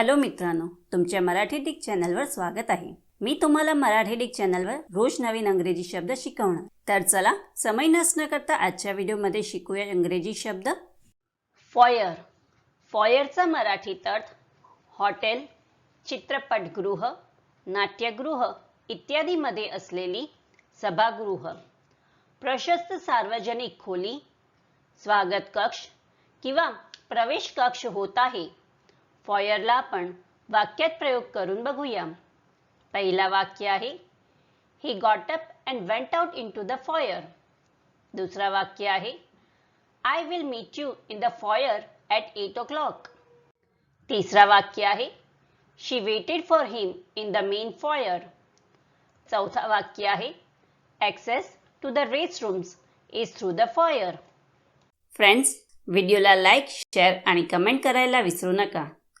Hello मित्रांनो तुमच्या Marathi Dick चॅनलवर स्वागत आहे. मी तुम्हाला मराठी डिक चॅनलवर रोज नवीन अंग्रेजी शब्द शिकवणार. तर चला समय नसणं करता आजच्या व्हिडिओमध्ये शिकूया इंग्रजी शब्द. फॉयर फॉयरचा मराठीत अर्थ हॉटेल चित्रपटगृह नाट्यगृह इत्यादीमध्ये असलेली सभागृह. प्रशस्त सार्वजनिक खोली स्वागत कक्ष किंवा प्रवेश कक्ष होत आहे. फॉयरला आपण वाक्यात प्रयोग करून बघूया. पहिला वाक्य आहे he got up and went out into the foyer दुसरा वाक्य आहे I will meet you in the foyer at eight o'clock तिसरा वाक्य आहे she waited for him in the main foyer चौथा वाक्य आहे access to the rest rooms is through the foyer friends व्हिडिओला लाईक शेअर आणि कमेंट करायला विसरू नका.